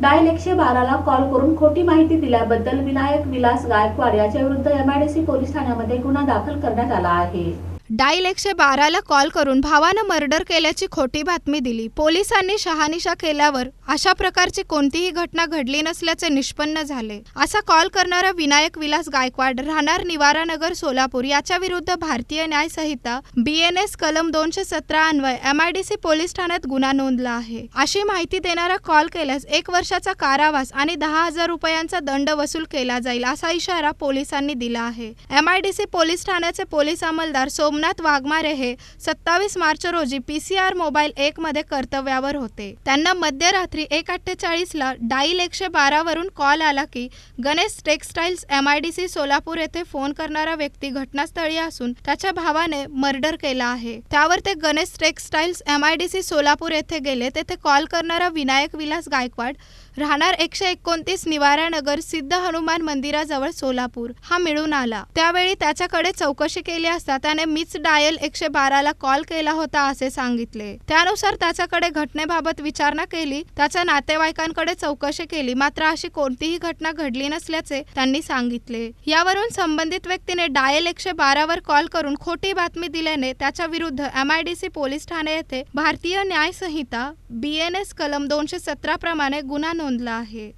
Dial एकशे बाराला call करून खोटी माहिती दिल्याबद्दल विनायक विलास गायकवाड याच्या विरुद्ध एमआयडीसी पोलीस ठाण्यामध्ये गुन्हा दाखल करण्यात आला आहे. डायल एकशे बाराला कॉल करून भावानं मर्डर केल्याची खोटी बातमी दिली. पोलिसांनी शहानिशा केल्यावर अशा प्रकारची कोणतीही घटना घडली नसल्याचे निष्पन्न झाले. असा कॉल करणारा विनायक विलास गायकवाड राहणार निवारानगर सोलापूर याच्या विरुद्ध भारतीय न्याय संहिता बीएनएस कलम दोनशे सतरा अन्वय एमआयडीसी पोलीस ठाण्यात गुन्हा नोंदला आहे. अशी माहिती देणारा कॉल केल्यास एक वर्षाचा कारावास आणि दहा हजार रुपयांचा दंड वसूल केला जाईल असा इशारा पोलिसांनी दिला आहे. एमआयडीसी पोलीस ठाण्याचे पोलीस अंमलदार सोमनाथ वाघमारे हे सत्तावीस मार्च रोजी पी सी आर मोबाईल एकमध्ये कर्तव्यावर होते. त्यांना मध्यरात्री एक अठ्ठेचाळीसला डाईल एकशे बारावरून कॉल आला की गणेश टेक्सटाईल्स सी सोलापूर येथे फोन करणारा व्यक्ती घटनास्थळी असून त्याच्या भावाने मर्डर केला आहे. त्यावर ते गणेश टेक्सटाईल्स सी सोलापूर येथे गेले तेथे कॉल करणारा विनायक विलास गायकवाड राहणार एकशे एकोणतीस निवारा नगर सिद्ध हनुमान मंदिराजवळ सोलापूर हा मिळून आला. त्यावेळी त्याच्याकडे चौकशी केली असता त्याने मीच डायल एकशे बाराला कॉल केला होता असे सांगितले. त्यानुसार त्याच्याकडे घटनेबाबत विचारणा केली त्याच्या नातेवाईकांकडे चौकशी केली मात्र अशी कोणतीही घटना घडली नसल्याचे त्यांनी सांगितले. यावरून संबंधित व्यक्तीने डायल एकशे बारावर कॉल करून खोटी बातमी दिल्याने त्याच्या विरुद्ध एमआयडीसी पोलीस ठाणे येथे भारतीय न्याय संहिता बीएनएस कलम दोनशे सतरा प्रमाणे गुन्हा नोंदला आहे.